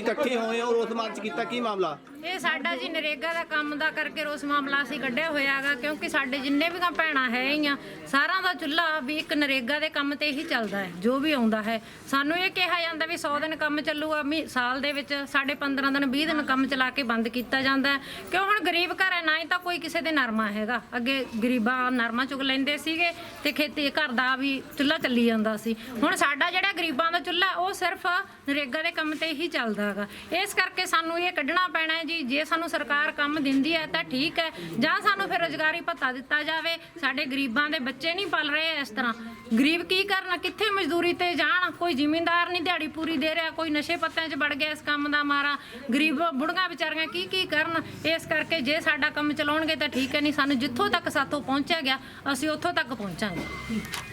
ਤੁਸੀਂ ਇਕੱਠੇ ਹੋਏ ਹੋ ਰੋਸ ਮਾਰਚ ਕੀਤਾ ਕੀ ਮਾਮਲਾ? ਇਹ ਸਾਡਾ ਜੀ ਨਰੇਗਾ ਦਾ ਕੰਮ ਦਾ ਕਰਕੇ ਰੋਸ ਮਾਮਲਾ ਅਸੀਂ ਕੱਢਿਆ ਹੋਇਆਗਾ ਕਿਉਂਕਿ ਸਾਡੇ ਜਿੰਨੇ ਵੀ ਗਾ ਭੈਣਾਂ ਹੈ ਹੀ ਆ, ਸਾਰਿਆਂ ਦਾ ਚੁੱਲ੍ਹਾ ਵੀ ਇੱਕ ਨਰੇਗਾ ਦੇ ਕੰਮ ਤੇ ਹੀ ਚੱਲਦਾ ਹੈ, ਜੋ ਵੀ ਆਉਂਦਾ ਹੈ। ਸਾਨੂੰ ਇਹ ਕਿਹਾ ਜਾਂਦਾ ਵੀ 100 ਦਿਨ ਕੰਮ ਚੱਲੂਗਾ, ਮੀ, ਸਾਲ ਦੇ ਵਿੱਚ ਸਾਡੇ 15 ਦਿਨ 20 ਦਿਨ ਕੰਮ ਚਲਾ ਕੇ ਬੰਦ ਕੀਤਾ ਜਾਂਦਾ ਕਿਉਂ ਹੁਣ ਗਰੀਬ ਘਰ ਹੈ, ਨਾ ਹੀ ਤਾਂ ਕੋਈ ਕਿਸੇ ਦੇ ਨਰਮਾ ਹੈਗਾ। ਅੱਗੇ ਗਰੀਬਾਂ ਨਰਮਾ ਚੁਗ ਲੈਂਦੇ ਸੀਗੇ ਤੇ ਖੇਤੀ, ਘਰ ਦਾ ਵੀ ਚੁੱਲ੍ਹਾ ਚੱਲੀ ਜਾਂਦਾ ਸੀ। ਹੁਣ ਸਾਡਾ ਜਿਹੜਾ ਗਰੀਬਾਂ ਦਾ ਚੁੱਲ੍ਹਾ, ਉਹ ਸਿਰਫ ਨਰੇਗਾ ਦੇ ਕੰਮ ਤੇ ਹੀ ਚੱਲਦਾ ਹੈਗਾ। ਇਸ ਕਰਕੇ ਸਾਨੂੰ ਇਹ ਕੱਢਣਾ ਪੈਣਾ ਹੈ ਜੀ, ਜੇ ਸਾਨੂੰ ਸਰਕਾਰ ਕੰਮ ਦਿੰਦੀ ਹੈ ਤਾਂ ਠੀਕ ਹੈ, ਜਾਂ ਸਾਨੂੰ ਫਿਰ ਰੋਜ਼ਗਾਰੀ ਭੱਤਾ ਦਿੱਤਾ ਜਾਵੇ। ਸਾਡੇ ਗਰੀਬਾਂ ਦੇ ਬੱਚੇ ਨਹੀਂ ਪਲ ਰਹੇ ਇਸ ਤਰ੍ਹਾਂ। ਗਰੀਬ ਕੀ ਕਰਨ, ਕਿੱਥੇ ਮਜ਼ਦੂਰੀ ਤੇ ਜਾਣ? ਕੋਈ ਜ਼ਿਮੀਂਦਾਰ ਨਹੀਂ ਦਿਹਾੜੀ ਪੂਰੀ ਦੇ ਰਿਹਾ, ਕੋਈ ਨਸ਼ੇ ਪੱਤਿਆਂ 'ਚ ਵੜ ਗਿਆ ਇਸ ਕੰਮ ਦਾ ਮਾਰਾ। ਗਰੀਬ ਬੁੜੀਆਂ ਵਿਚਾਰੀਆਂ ਕੀ ਕੀ ਕਰਨ? ਇਸ ਕਰਕੇ ਜੇ ਸਾਡਾ ਕੰਮ ਚਲਾਉਣਗੇ ਤਾਂ ਠੀਕ ਹੈ, ਨਹੀਂ ਸਾਨੂੰ ਜਿੱਥੋਂ ਤੱਕ ਸਾਥੋਂ ਪਹੁੰਚਿਆ ਗਿਆ, ਅਸੀਂ ਉੱਥੋਂ ਤੱਕ ਪਹੁੰਚਾਂਗੇ।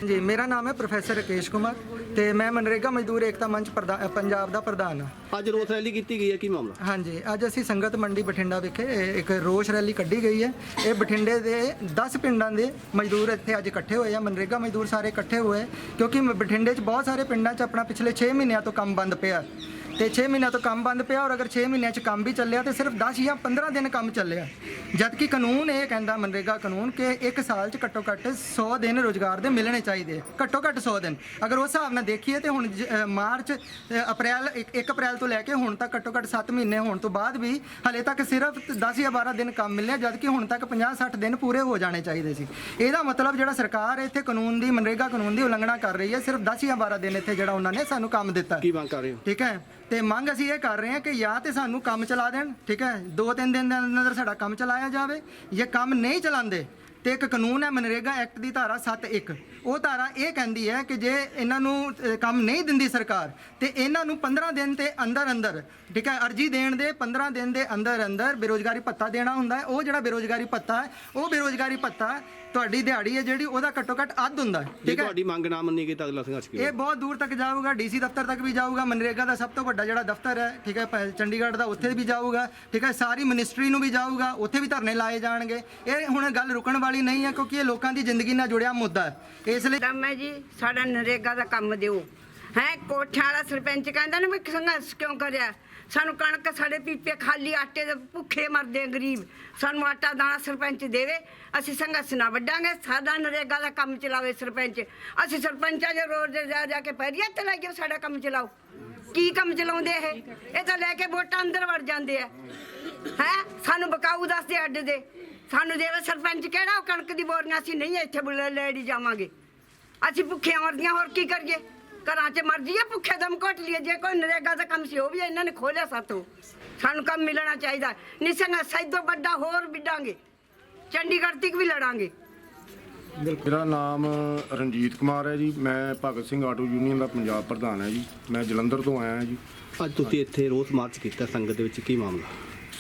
ਜੀ, ਮੇਰਾ ਨਾਮ ਹੈ ਪ੍ਰੋਫੈਸਰ ਰਕੇਸ਼ ਕੁਮਾਰ ਤੇ ਮੈਂ ਮਨਰੇਗਾ ਮਜ਼ਦੂਰ ਏਕਤਾ ਮੰਚ ਪ੍ਰਧਾ- ਪੰਜਾਬ ਦਾ ਪ੍ਰਧਾਨ ਹਾਂ। ਅੱਜ ਰੋਸ ਰੈਲੀ ਕੀਤੀ ਗਈ ਹੈ, ਕੀ ਮਾਮਲਾ? ਹਾਂਜੀ, ਅੱਜ ਅਸੀਂ ਸੰਗਤ ਮੰਡੀ ਬਠਿੰਡਾ ਵਿਖੇ ਇੱਕ ਰੋਸ਼ ਰੈਲੀ ਕੱਢੀ ਗਈ ਹੈ। ਇਹ ਬਠਿੰਡੇ ਦੇ 10 ਪਿੰਡਾਂ ਦੇ ਮਜ਼ਦੂਰ ਇੱਥੇ ਅੱਜ ਇਕੱਠੇ ਹੋਏ ਆ। ਮਨਰੇਗਾ ਮਜ਼ਦੂਰ ਸਾਰੇ ਇਕੱਠੇ ਹੋਏ ਕਿਉਂਕਿ ਬਠਿੰਡੇ 'ਚ ਬਹੁਤ ਸਾਰੇ ਪਿੰਡਾਂ 'ਚ ਆਪਣਾ ਪਿਛਲੇ 6 ਮਹੀਨਿਆਂ ਤੋਂ ਕੰਮ ਬੰਦ ਪਿਆ। ਤੇ 6 ਮਹੀਨਿਆਂ ਤੋਂ ਕੰਮ ਬੰਦ ਪਿਆ ਔਰ ਅਗਰ 6 ਮਹੀਨਿਆਂ 'ਚ ਕੰਮ ਵੀ ਚੱਲਿਆ ਤੇ ਸਿਰਫ 10 ਜਾਂ 15 ਦਿਨ ਕੰਮ ਚੱਲਿਆ। ਜਦ ਕਿ ਕਾਨੂੰਨ ਇਹ ਕਹਿੰਦਾ ਮਨਰੇਗਾ ਕਾਨੂੰਨ ਕਿ ਇੱਕ ਸਾਲ 'ਚ ਘੱਟੋ ਘੱਟ 100 ਦਿਨ ਰੋਜ਼ਗਾਰ ਦੇ ਮਿਲਣੇ ਚਾਹੀਦੇ। ਘੱਟੋ ਘੱਟ 100 ਦਿਨ। ਅਗਰ ਉਸ ਹਿਸਾਬ ਨਾਲ ਦੇਖੀਏ ਤੇ ਹੁਣ ਮਾਰਚ ਅਪ੍ਰੈਲ 1 ਅਪ੍ਰੈਲ ਤੋਂ ਲੈ ਕੇ ਹੁਣ ਤੱਕ ਘੱਟੋ ਘੱਟ 7 ਮਹੀਨੇ ਹੋਣ ਤੋਂ ਬਾਅਦ ਵੀ ਹਲੇ ਤੱਕ ਸਿਰਫ 10 ਜਾਂ 12 ਦਿਨ ਕੰਮ ਮਿਲਿਆ ਜਦ ਕਿ ਹੁਣ ਤੱਕ 50 60 ਦਿਨ ਪੂਰੇ ਹੋ ਜਾਣੇ ਚਾਹੀਦੇ ਸੀ। ਇਹਦਾ ਮਤਲਬ ਜਿਹੜਾ ਸਰਕਾਰ ਇੱਥੇ ਕਾਨੂੰਨ ਦੀ ਮਨਰੇਗਾ ਕਾਨੂੰਨ ਦੀ ਉਲੰਘਣਾ ਕਰ ਰਹੀ ਹੈ ਸਿਰਫ 10 ਜਾਂ 12 ਦਿਨ ਇੱਥੇ ਜਿਹੜਾ ਉਹਨਾਂ ਨੇ ਸਾਨੂੰ ਕੰਮ ਦਿੱਤਾ। ਕੀ ਮੰਗ ਕਰ ਰਹੇ ਹੋ? ਠੀਕ ਹੈ। ਤੇ ਮੰਗ ਅਸੀਂ ਇਹ ਕਰ ਰਹੇ ਹਾਂ ਕਿ ਜਾਂ ਤੇ ਸਾਨੂੰ ਕੰਮ ਚਲਾ ਦੇਣ, ਠੀਕ ਹੈ? ਦੋ ਤਿੰਨ ਦਿਨ ਦੇ ਅੰਦਰ ਸਾਡਾ ਕੰਮ ਚਲਾਇਆ ਜਾਵੇ। ਜੇ ਕੰਮ ਨਹੀਂ ਚਲਾਉਂਦੇ ਤੇ ਇੱਕ ਕਾਨੂੰਨ ਹੈ ਮਨਰੇਗਾ ਐਕਟ ਦੀ ਧਾਰਾ 71 ਉਹ ਧਾਰਾ ਇਹ ਕਹਿੰਦੀ ਹੈ ਕਿ ਜੇ ਇਹਨਾਂ ਨੂੰ ਅ, ਕੰਮ ਨਹੀਂ ਦਿੰਦੀ ਸਰਕਾਰ ਤੇ ਇਹਨਾਂ ਨੂੰ 15 ਦਿਨ ਤੇ ਅੰਦਰ ਅੰਦਰ ਠੀਕ ਹੈ ਅਰਜੀ ਦੇਣ ਦੇ 15 ਦਿਨ ਦੇ ਅੰਦਰ ਅੰਦਰ ਬੇਰੋਜ਼ਗਾਰੀ ਭੱਤਾ ਦੇਣਾ ਹੁੰਦਾ ਹੈ। ਉਹ ਜਿਹੜਾ ਬੇਰੋਜ਼ਗਾਰੀ ਭੱਤਾ ਹੈ ਉਹ ਬੇਰੋਜ਼ਗਾਰੀ ਭੱਤਾ ਤੁਹਾਡੀ ਦਿਹਾੜੀ ਹੈ ਜਿਹੜੀ ਉਹਦਾ ਘੱਟੋ ਘੱਟ ਅੱਧ ਹੁੰਦਾ ਹੈ ਜੇ ਠੀਕ ਹੈ। ਤੁਹਾਡੀ ਮੰਗ ਨਾ ਮੰਨੀ ਗਈ ਤਾਂ ਅਗਲਾ ਸੰਘਰਸ਼ ਕੀ ਇਹ ਬਹੁਤ ਦੂਰ ਤੱਕ ਜਾਊਗਾ ਡੀਸੀ ਦਫ਼ਤਰ ਤੱਕ ਵੀ ਜਾਊਗਾ ਮਨਰੇਗਾ ਦਾ ਸਭ ਤੋਂ ਵੱਡਾ ਜਿਹੜਾ ਦਫ਼ਤਰ ਹੈ ਠੀਕ ਹੈ ਪ- ਚੰਡੀਗੜ੍ਹ ਦਾ ਉੱਥੇ ਵੀ ਜਾਊਗਾ ਠੀਕ ਹੈ ਸਾਰੀ ਮਿਨਿਸਟਰੀ ਨੂੰ ਵੀ ਜਾਊਗਾ ਉੱਥੇ ਵੀ ਧਰਨੇ ਲਾਏ ਜਾਣਗੇ। ਇਹ ਹੁਣ ਗੱਲ ਰੁਕਣ ਵਾਲੀ ਨਹੀਂ ਹੈ ਕਿਉਂਕਿ ਇਹ ਲੋਕਾਂ ਦੀ ਜ਼ਿੰਦਗੀ ਨਾਲ ਜੁੜਿਆ ਮੁੱਦਾ ਹੈ। ਇਸ ਲਈ ਕੰਮ ਹੈ ਜੀ, ਸਾਡਾ ਨਰੇਗਾ ਦਾ ਕੰਮ ਦਿਓ। ਹੈ, ਕੋਠਿਆਂ ਵਾਲਾ ਸਰਪੰਚ ਕਹਿੰਦਾ ਨਾ ਵੀ ਸੰਘਰਸ਼ ਕਿਉਂ ਕਰਿਆ? ਸਾਨੂੰ ਕਣਕ ਸਾਡੇ ਪੀਪੇ ਖਾਲੀ ਆਟੇ ਦੇ ਭੁੱਖੇ ਮਰਦੇ ਆ ਗਰੀਬ। ਸਾਨੂੰ ਆਟਾ ਦਾਣਾ ਸਰਪੰਚ ਦੇਵੇ, ਅਸੀਂ ਸੰਘਰਸ਼ ਨਾ ਵੱਡਾਂਗੇ ਸਾਡਾ ਨਰੇਗਾ ਦਾ ਕੰਮ ਚਲਾਵੇ ਸਰਪੰਚ। ਅਸੀਂ ਸਰਪੰਚਾਂ ਦੇ ਰੋਜ਼ ਜਾ ਜਾ ਕੇ ਪੈਰੀਆਂ ਤੇ ਲਾਈਏ ਸਾਡਾ ਕੰਮ ਚਲਾਓ। ਕੀ ਕੰਮ ਚਲਾਉਂਦੇ ਇਹ? ਇਹ ਤਾਂ ਲੈ ਕੇ ਵੋਟਾਂ ਅੰਦਰ ਵੜ ਜਾਂਦੇ ਆ। ਹੈ, ਸਾਨੂੰ ਬਕਾਊ ਦੱਸਦੇ ਅੱਡ ਦੇ। ਸਾਨੂੰ ਦੇਵੇ ਸਰਪੰਚ ਕਿਹੜਾ ਉਹ ਕਣਕ ਦੀ ਬੋਰੀਆਂ ਅਸੀਂ ਨਹੀਂ ਇੱਥੇ ਬੁਲੇ ਲੈੜੀ ਜਾਵਾਂਗੇ। ਅਸੀਂ ਭੁੱਖੇ ਮਰਦੀਆਂ ਹੋਰ ਕੀ ਕਰੀਏ? ਘਰਾਂ 'ਚ ਮਰ ਜੀਏ ਭੁੱਖੇ ਦਮ ਘਟ ਲਈਏ। ਜੇ ਕੋਈ ਨਰੇਗਾ ਦਾ ਕੰਮ ਸੀ ਉਹ ਵੀ ਇਹਨਾਂ ਨੇ ਖੋਲਿਆ ਸਾਤੋਂ। ਸਾਨੂੰ ਕੰਮ ਮਿਲਣਾ ਚਾਹੀਦਾ। ਨਿਸੰਗਾ ਸੈਦੋ ਵੱਡਾ ਹੋਰ ਵਿੱਡਾਂਗੇ ਚੰਡੀਗੜ੍ਹ ਤੱਕ ਵੀ ਲੜਾਂਗੇ। ਮੇਰਾ ਨਾਮ ਰਣਜੀਤ ਕੁਮਾਰ ਹੈ ਜੀ। ਮੈਂ ਭਗਤ ਸਿੰਘ ਆਟੋ ਯੂਨੀਅਨ ਦਾ ਪੰਜਾਬ ਪ੍ਰਧਾਨ ਹੈ ਜੀ। ਮੈਂ ਜਲੰਧਰ ਤੋਂ ਆਇਆ ਜੀ। ਅੱਜ ਤੁਸੀਂ ਇੱਥੇ ਰੋਸ ਮਾਰਚ ਕੀਤਾ ਸੰਗਤ ਦੇ ਵਿੱਚ ਕੀ ਮਾਮਲਾ?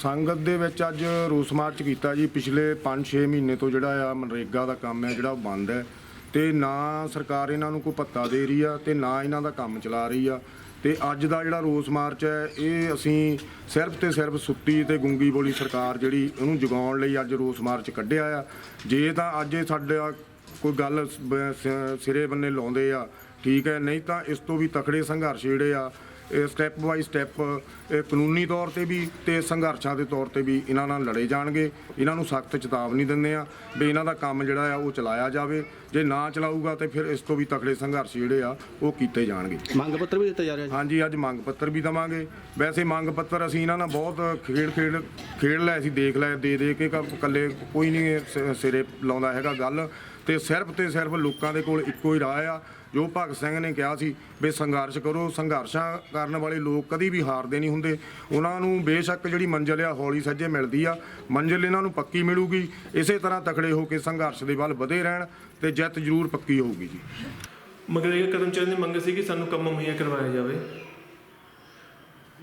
ਸੰਗਤ ਦੇ ਵਿੱਚ ਅੱਜ ਰੋਸ ਮਾਰਚ ਕੀਤਾ ਜੀ। ਪਿਛਲੇ 5-6 ਮਹੀਨੇ ਤੋਂ ਜਿਹੜਾ ਆ ਮਨਰੇਗਾ ਦਾ ਕੰਮ ਹੈ, ਜਿਹੜਾ ਉਹ ਬੰਦ ਹੈ। ਤੇ ਨਾ ਸਰਕਾਰ ਇਹਨਾਂ ਨੂੰ ਕੋਈ ਭੱਤਾ ਦੇ ਰਹੀ ਆ ਤੇ ਨਾ ਇਹਨਾਂ ਦਾ ਕੰਮ ਚਲਾ ਰਹੀ ਆ। ਤੇ ਅੱਜ ਦਾ ਜਿਹੜਾ ਰੋਸ ਮਾਰਚ ਹੈ, ਇਹ ਅਸੀਂ ਸਿਰਫ ਤੇ ਸਿਰਫ ਸੁੱਤੀ ਤੇ ਗੁੰਗੀ ਬੋਲੀ ਸਰਕਾਰ ਜਿਹੜੀ ਉਹਨੂੰ ਜਗਾਉਣ ਲਈ ਅੱਜ ਰੋਸ ਮਾਰਚ ਕੱਢਿਆ ਆ। ਜੇ ਤਾਂ ਅੱਜ ਸਾਡਾ ਕੋਈ ਗੱਲ ਸਿਰੇ ਬੰਨੇ ਲਾਉਂਦੇ ਆ, ਠੀਕ ਹੈ। ਨਹੀਂ ਤਾਂ ਇਸ ਤੋਂ ਵੀ ਤਕੜੇ ਸੰਘਰਸ਼ ਜਿਹੜੇ ਆ ਸਟੈਪ ਬਾਈ ਸਟੈਪ ਇਹ ਕਾਨੂੰਨੀ ਤੌਰ ਤੇ ਵੀ ਤੇ ਸੰਘਰਸ਼ਾਂ ਦੇ ਤੌਰ ਤੇ ਵੀ ਇਹਨਾਂ ਨਾਲ ਲੜੇ ਜਾਣਗੇ। ਇਹਨਾਂ ਨੂੰ ਸਖਤ ਚੇਤਾਵਨੀ ਦਿੰਦੇ ਆ ਵੀ ਇਹਨਾਂ ਦਾ ਕੰਮ ਜਿਹੜਾ ਆ ਉਹ ਚਲਾਇਆ ਜਾਵੇ। ਜੇ ਨਾ ਚਲਾਊਗਾ ਤੇ ਫਿਰ ਇਸ ਤੋਂ ਵੀ ਤਕੜੇ ਸੰਘਰਸ਼ ਜਿਹੜੇ ਆ ਉਹ ਕੀਤੇ ਜਾਣਗੇ। ਮੰਗ ਪੱਤਰ ਵੀ ਦਿੱਤਾ ਜਾ ਰਿਹਾ ਹਾਂਜੀ ਅੱਜ ਮੰਗ ਪੱਤਰ ਵੀ ਦਵਾਂਗੇ। ਵੈਸੇ ਮੰਗ ਪੱਤਰ ਅਸੀਂ ਇਹਨਾਂ ਨਾਲ ਬਹੁਤ ਖੇਡ ਖੇਡ ਖੇਡ ਲਿਆ ਸੀ ਦੇਖ ਲਿਆ ਦੇ ਦੇ ਕੇ ਕ- ਇਕੱਲੇ ਕੋਈ ਨਹੀਂ ਸਿਰੇ ਲਾਉਂਦਾ ਹੈਗਾ ਗੱਲ। ਤੇ ਸਿਰਫ ਤੇ ਸਿਰਫ ਲੋਕਾਂ ਦੇ ਕੋਲ ਇੱਕੋ ਹੀ ਰਾਹ ਆ। ਜੋ ਭਗਤ ਸਿੰਘ ਨੇ ਕਿਹਾ ਸੀ ਵੀ ਸੰਘਰਸ਼ ਕਰੋ ਸੰਘਰਸ਼ਾਂ ਕਰਨ ਵਾਲੇ ਲੋਕ ਕਦੀ ਵੀ ਹਾਰਦੇ ਨਹੀਂ ਹੁੰਦੇ। ਉਹਨਾਂ ਨੂੰ ਬੇਸ਼ੱਕ ਜਿਹੜੀ ਮੰਜ਼ਿਲ ਆ ਹੌਲੀ ਸੱਜੇ ਮਿਲਦੀ ਆ। ਮੰਜ਼ਿਲ ਇਹਨਾਂ ਨੂੰ ਪੱਕੀ ਮਿਲੂਗੀ। ਇਸੇ ਤਰ੍ਹਾਂ ਤਕੜੇ ਹੋ ਕੇ ਸੰਘਰਸ਼ ਦੇ ਵੱਲ ਵਧੇ ਰਹਿਣ ਤੇ ਜਿੱਤ ਜ਼ਰੂਰ ਪੱਕੀ ਹੋਊਗੀ ਜੀ। ਮਗਰ ਇਹ ਕਰਮਚਾਰੀ ਦੀ ਮੰਗ ਸੀ ਕਿ ਸਾਨੂੰ ਕੰਮ ਮੁਹੱਈਆ ਕਰਵਾਇਆ ਜਾਵੇ।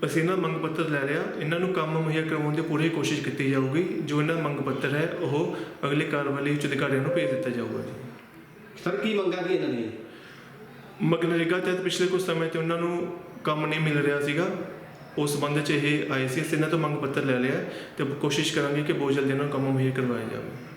ਅਸੀਂ ਇਹਨਾਂ ਮੰਗ ਪੱਤਰ ਲੈ ਲਿਆ। ਇਹਨਾਂ ਨੂੰ ਕੰਮ ਮੁਹੱਈਆ ਕਰਵਾਉਣ ਦੀ ਪੂਰੀ ਕੋਸ਼ਿਸ਼ ਕੀਤੀ ਜਾਊਗੀ। ਜੋ ਇਹਨਾਂ ਦਾ ਮੰਗ ਪੱਤਰ ਹੈ ਉਹ ਅਗਲੀ ਕਾਰਵਾਈ ਉੱਚ ਅਧਿਕਾਰੀਆਂ ਨੂੰ ਭੇਜ ਦਿੱਤਾ ਜਾਊਗਾ ਜੀ। ਸਰ ਕੀ ਮੰਗਾਂ ਕੀ ਇਹਨਾਂ ਦੀਆਂ ਮਗਨਰੇਗਾ ਤਹਿਤ ਪਿਛਲੇ ਕੁਝ ਸਮੇਂ 'ਤੇ ਉਹਨਾਂ ਨੂੰ ਕੰਮ ਨਹੀਂ ਮਿਲ ਰਿਹਾ ਸੀਗਾ। ਉਸ ਸੰਬੰਧ 'ਚ ਇਹ ਆਏ ਸੀ। ਅਸੀਂ ਇਹਨਾਂ ਤੋਂ ਮੰਗ ਪੱਤਰ ਲੈ ਲਿਆ ਤੇ ਕੋਸ਼ਿਸ਼ ਕਰਾਂਗੇ ਕਿ ਬਹੁਤ ਜਲਦੀ ਇਹਨਾਂ ਨੂੰ ਕੰਮ ਮੁਹੱਈਆ ਕਰਵਾਇਆ ਜਾਵੇ।